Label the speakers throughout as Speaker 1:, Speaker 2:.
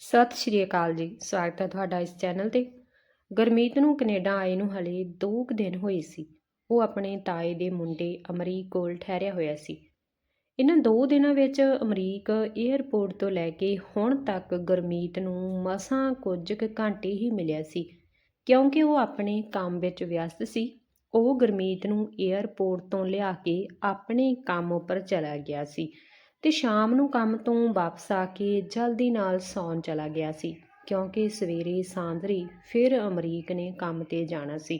Speaker 1: ਸਤਿ ਸ਼੍ਰੀ ਅਕਾਲ ਜੀ, ਸਵਾਗਤ ਹੈ ਤੁਹਾਡਾ ਇਸ ਚੈਨਲ ਤੇ। ਗੁਰਮੀਤ ਨੂੰ ਕੈਨੇਡਾ ਆਏ ਨੂੰ ਹਲੇ 2 ਕੁ ਦਿਨ ਹੋਏ ਸੀ। ਉਹ ਆਪਣੇ ਤਾਏ ਦੇ ਮੁੰਡੇ ਅਮਰੀਕ ਕੋਲ ਠਹਿਰਿਆ ਹੋਇਆ ਸੀ। ਇਹਨਾਂ 2 ਦਿਨਾਂ ਵਿੱਚ ਅਮਰੀਕ 에ਅਰਪੋਰਟ ਤੋਂ ਲੈ ਕੇ ਹੁਣ ਤੱਕ ਗੁਰਮੀਤ ਨੂੰ ਮਸਾਂ ਕੁਝ ਕੁ ਘੰਟੇ ਹੀ ਮਿਲਿਆ ਸੀ। ਕਿਉਂਕਿ ਉਹ ਆਪਣੇ ਕੰਮ ਵਿੱਚ ਵਿਅਸਤ ਸੀ, ਉਹ ਗੁਰਮੀਤ ਨੂੰ 에ਅਰਪੋਰਟ ਤੋਂ ਲਿਆ ਕੇ ਆਪਣੇ ਕੰਮ ਉੱਪਰ ਚਲਾ ਗਿਆ ਸੀ। ਤੇ ਸ਼ਾਮ ਨੂੰ ਕੰਮ ਤੋਂ ਵਾਪਸ ਆ ਕੇ ਜਲਦੀ ਨਾਲ ਸੌਣ ਚਲਾ ਗਿਆ ਸੀ, ਕਿਉਂਕਿ ਸਵੇਰੇ ਸਾਂਝਰੀ ਫਿਰ ਅਮਰੀਕ ਨੇ ਕੰਮ ਤੇ ਜਾਣਾ ਸੀ।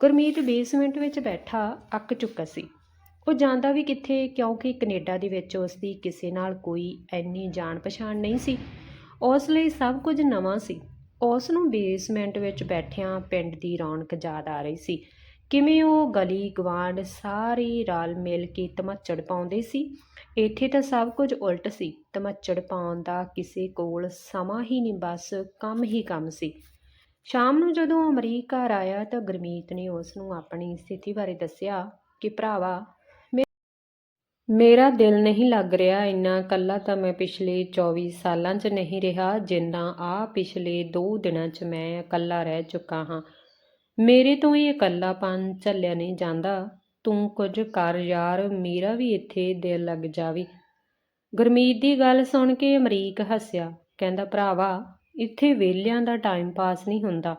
Speaker 1: ਗੁਰਮੀਤ ਬੇਸਮੈਂਟ ਵਿੱਚ ਬੈਠਾ ਅੱਕ ਚੁੱਕਾ ਸੀ। ਉਹ ਜਾਂਦਾ ਵੀ ਕਿੱਥੇ, ਕਿਉਂਕਿ ਕੈਨੇਡਾ ਦੇ ਵਿੱਚ ਉਸ ਦੀ ਕਿਸੇ ਨਾਲ ਕੋਈ ਐਨੀ ਜਾਣ ਪਛਾਣ ਨਹੀਂ ਸੀ। ਉਸ ਲਈ ਸਭ ਕੁਝ ਨਵਾਂ ਸੀ। ਉਸ ਨੂੰ ਬੇਸਮੈਂਟ ਵਿੱਚ ਬੈਠਿਆਂ ਪਿੰਡ ਦੀ ਰੌਣਕ ਯਾਦ ਆ ਰਹੀ ਸੀ। ਕਿਵੇਂ ਉਹ ਗਲੀ ਗਵਾਂਡ ਸਾਰੇ ਰਲ ਮਿਲ ਕੇ ਧਮੱਚੜ ਪਾਉਂਦੇ ਸੀ? ਇੱਥੇ ਤਾਂ ਸਭ ਕੁਝ ਉਲਟ ਸੀ। ਧਮੱਚੜ ਪਾਉਣ ਦਾ ਕਿਸੇ ਕੋਲ ਸਮਾਂ ਹੀ ਨਹੀਂ, ਬਸ ਕੰਮ ਹੀ ਕੰਮ ਸੀ। ਸ਼ਾਮ ਨੂੰ ਜਦੋਂ ਅਮਰੀਕ ਘਰ ਆਇਆ ਤਾਂ ਗੁਰਮੀਤ ਨੇ ਉਸ ਨੂੰ ਆਪਣੀ ਸਥਿਤੀ ਬਾਰੇ ਦੱਸਿਆ ਕਿ, ਭਰਾਵਾ ਮੇਰਾ ਦਿਲ ਨਹੀਂ ਲੱਗ ਰਿਹਾ, ਇੰਨਾ ਕੱਲਾ ਤਾਂ ਮੈਂ ਪਿਛਲੇ 24 ਸਾਲਾਂ 'ਚ ਨਹੀਂ ਰਿਹਾ, ਜਿੰਨਾ ਆ ਪਿਛਲੇ 2 ਦਿਨਾਂ 'ਚ ਮੈਂ ਇਕੱਲਾ ਰਹਿ ਚੁੱਕਾ ਹਾਂ। ਮੇਰੇ ਤੋਂ ਇਹ ਇਕੱਲਾਪਨ ਝੱਲਿਆ ਨਹੀਂ ਜਾਂਦਾ। ਤੂੰ ਕੁਝ ਕਰ ਯਾਰ, ਮੇਰਾ ਵੀ ਇੱਥੇ ਦਿਲ ਲੱਗ ਜਾਵੇ। ਗੁਰਮੀਤ ਦੀ ਗੱਲ ਸੁਣ ਕੇ ਅਮਰੀਕ ਹੱਸਿਆ, ਕਹਿੰਦਾ, ਭਰਾਵਾ, ਇੱਥੇ ਵਿਹਲਿਆਂ ਦਾ ਟਾਈਮ ਪਾਸ ਨਹੀਂ ਹੁੰਦਾ।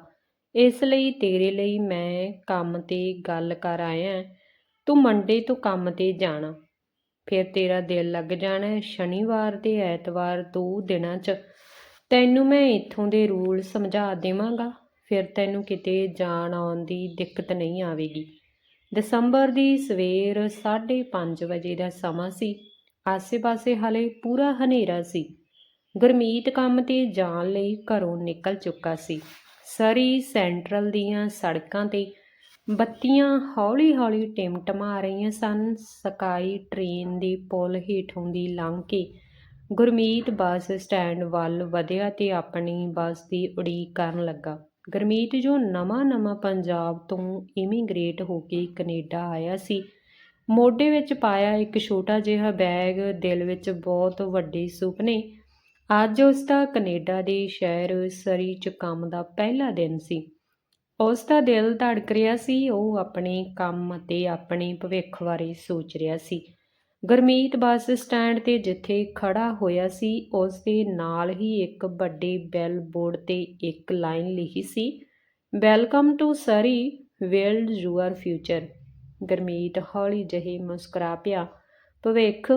Speaker 1: ਇਸ ਲਈ ਤੇਰੇ ਲਈ ਮੈਂ ਕੰਮ ਤੇ ਗੱਲ ਕਰ ਆਇਆ। ਤੂੰ ਮੰਡੇ ਤੋਂ ਕੰਮ ਤੇ ਜਾਣਾ। ਫਿਰ ਤੇਰਾ ਦਿਲ ਲੱਗ ਜਾਣਾ ਸ਼ਨੀਵਾਰ ਤੇ ਐਤਵਾਰ ਦੋ ਦਿਨਾਂ 'ਚ। ਤੈਨੂੰ ਮੈਂ ਇੱਥੋਂ ਦੇ ਰੂਲ ਸਮਝਾ ਦੇਵਾਂਗਾ। ਫਿਰ ਤੈਨੂੰ ਕਿਤੇ ਜਾਣ ਆਉਣ ਦੀ ਦਿੱਕਤ ਨਹੀਂ ਆਵੇਗੀ। ਦਸੰਬਰ ਦੀ ਸਵੇਰ 5:30 ਵਜੇ ਦਾ ਸਮਾਂ ਸੀ। ਆਸੇ-ਪਾਸੇ ਹਲੇ ਪੂਰਾ ਹਨੇਰਾ ਸੀ। ਗੁਰਮੀਤ ਕੰਮ ਤੇ ਜਾਣ ਲਈ ਘਰੋਂ ਨਿਕਲ ਚੁੱਕਾ ਸੀ। ਸਰੀ ਸੈਂਟਰਲ ਦੀਆਂ ਸੜਕਾਂ ਤੇ ਬੱਤੀਆਂ ਹੌਲੀ-ਹੌਲੀ ਟਿਮਟਮਾ ਰਹੀਆਂ ਸਨ। ਸਕਾਈ ਟ੍ਰੇਨ ਦੀ ਪੁਲ ਹੇਠੋਂ ਦੀ ਲੰਘ ਕੇ ਗੁਰਮੀਤ ਬੱਸ ਸਟੈਂਡ ਵੱਲ ਵਧਿਆ ਤੇ ਆਪਣੀ ਬੱਸ ਦੀ ਉਡੀਕ ਕਰਨ ਲੱਗਾ। ਗੁਰਮੀਤ ਜੋ ਨਵਾਂ-ਨਵਾਂ ਪੰਜਾਬ ਤੋਂ ਇਮੀਗ੍ਰੇਟ ਹੋ ਕੇ ਕੈਨੇਡਾ ਆਇਆ ਸੀ, ਮੋਢੇ ਵਿੱਚ ਪਾਇਆ ਇੱਕ ਛੋਟਾ ਜਿਹਾ ਬੈਗ, ਦਿਲ ਵਿੱਚ ਬਹੁਤ ਵੱਡੇ ਸੁਪਨੇ। ਅੱਜ ਉਸ ਦਾ ਕੈਨੇਡਾ ਦੇ ਸ਼ਹਿਰ ਸਰੀ 'ਚ ਕੰਮ ਦਾ ਪਹਿਲਾ ਦਿਨ ਸੀ। ਉਸ ਦਾ ਦਿਲ ਧੜਕ ਰਿਹਾ ਸੀ, ਉਹ ਆਪਣੇ ਕੰਮ ਅਤੇ ਆਪਣੇ ਭਵਿੱਖ ਬਾਰੇ ਸੋਚ ਰਿਹਾ ਸੀ। ਗੁਰਮੀਤ ਬੱਸ ਸਟੈਂਡ ਤੇ ਜਿੱਥੇ ਖੜਾ ਹੋਇਆ ਸੀ ਉਸ ਦੇ ਨਾਲ ਹੀ ਇੱਕ ਵੱਡੇ ਬੈਲ ਬੋਰਡ ਤੇ ਇੱਕ ਲਾਈਨ ਲਿਖੀ ਸੀ welcome to Surrey build your future Gurmeet ਹੌਲੀ ਜਿਹੇ ਮੁਸਕਰਾ ਪਿਆ, ਭਵਿੱਖ?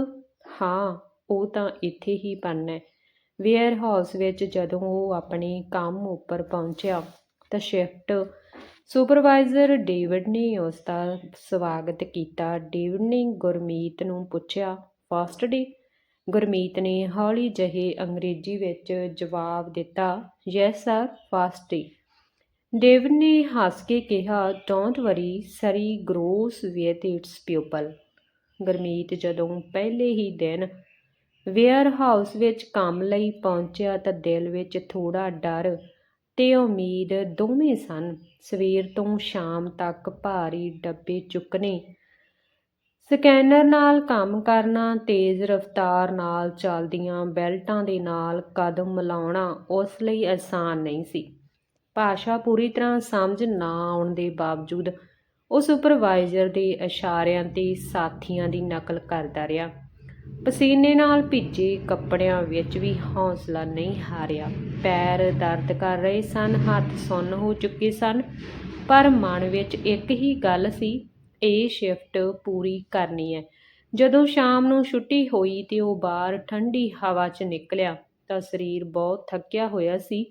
Speaker 1: ਹਾਂ, ਉਹ ਤਾਂ ਇੱਥੇ ਹੀ ਬਣਨਾ ਹੈ। ਵੇਅਰ ਹਾਊਸ ਵਿੱਚ ਜਦੋਂ ਉਹ ਆਪਣੇ ਕੰਮ ਉੱਪਰ ਪਹੁੰਚਿਆ, ਤਾਂ ਸ਼ਿਫਟ ਸੁਪਰਵਾਈਜ਼ਰ ਡੇਵਿਡ ਨੇ ਉਸ ਦਾ ਸਵਾਗਤ ਕੀਤਾ। ਡੇਵਿਡ ਨੇ ਗੁਰਮੀਤ ਨੂੰ ਪੁੱਛਿਆ ਫਸਟ ਡੇ ਗੁਰਮੀਤ ਨੇ ਹੌਲੀ ਜਿਹੇ ਅੰਗਰੇਜ਼ੀ ਵਿੱਚ ਜਵਾਬ ਦਿੱਤਾ yes sir first day David ਨੇ ਹੱਸ ਕੇ ਕਿਹਾ don't worry Surrey grows with its people Gurmeet ਜਦੋਂ ਪਹਿਲੇ ਹੀ ਦਿਨ ਵੇਅਰ ਹਾਊਸ ਵਿੱਚ ਕੰਮ ਲਈ ਪਹੁੰਚਿਆ ਤਾਂ ਦਿਲ ਵਿੱਚ ਥੋੜਾ ਡਰ ਤੇ ਉਮੀਦ ਦੋਵੇਂ ਸਨ। ਸਵੇਰ ਤੋਂ ਸ਼ਾਮ ਤੱਕ ਭਾਰੀ ਡੱਬੇ ਚੁੱਕਣੇ। ਸਕੈਨਰ ਨਾਲ ਕੰਮ ਕਰਨਾ, ਤੇਜ਼ ਰਫ਼ਤਾਰ ਨਾਲ ਚੱਲਦੀਆਂ ਬੈਲਟਾਂ ਦੇ ਨਾਲ ਕਦਮ ਮਿਲਾਉਣਾ ਉਸ ਲਈ ਆਸਾਨ ਨਹੀਂ ਸੀ। ਭਾਸ਼ਾ ਪੂਰੀ ਤਰ੍ਹਾਂ ਸਮਝ ਨਾ ਆਉਣ ਦੇ ਬਾਵਜੂਦ ਉਹ ਸੁਪਰਵਾਈਜ਼ਰ ਦੇ ਇਸ਼ਾਰਿਆਂ ਤੇ ਸਾਥੀਆਂ ਦੀ ਨਕਲ ਕਰਦਾ ਰਿਹਾ। ਪਸੀਨੇ ਨਾਲ ਭਿੱਜੇ ਕੱਪੜਿਆਂ ਵਿੱਚ ਵੀ ਹੌਸਲਾ ਨਹੀਂ ਹਾਰਿਆ। ਪੈਰ ਦਰਦ ਕਰ ਰਹੇ ਸਨ, ਹੱਥ ਸੁੰਨ ਹੋ ਚੁੱਕੇ ਸਨ, ਪਰ ਮਨ ਵਿੱਚ ਇੱਕ ਹੀ ਗੱਲ ਸੀ, ਇਹ ਸ਼ਿਫਟ ਪੂਰੀ ਕਰਨੀ ਹੈ। ਜਦੋਂ ਸ਼ਾਮ ਨੂੰ ਛੁੱਟੀ ਹੋਈ ਤੇ ਉਹ ਬਾਹਰ ਠੰਡੀ ਹਵਾ 'ਚ ਨਿਕਲਿਆ ਤਾਂ ਸਰੀਰ ਬਹੁਤ ਥੱਕਿਆ ਹੋਇਆ ਸੀ,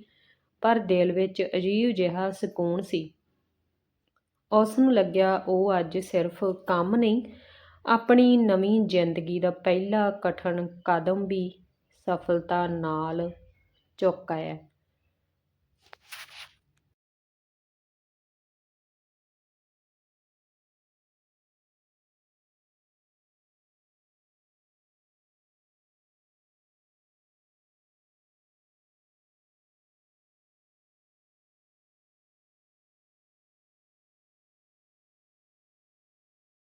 Speaker 1: ਪਰ ਦਿਲ ਵਿੱਚ ਅਜੀਬ ਜਿਹਾ ਸਕੂਨ ਸੀ। ਉਸ ਨੂੰ ਲੱਗਿਆ ਉਹ ਅੱਜ ਸਿਰਫ ਕੰਮ ਨਹੀਂ ਆਪਣੀ ਨਵੀਂ ਜ਼ਿੰਦਗੀ ਦਾ ਪਹਿਲਾ ਕਠਨ ਕਦਮ ਵੀ ਸਫਲਤਾ ਨਾਲ ਚੁੱਕ ਆਇਆ।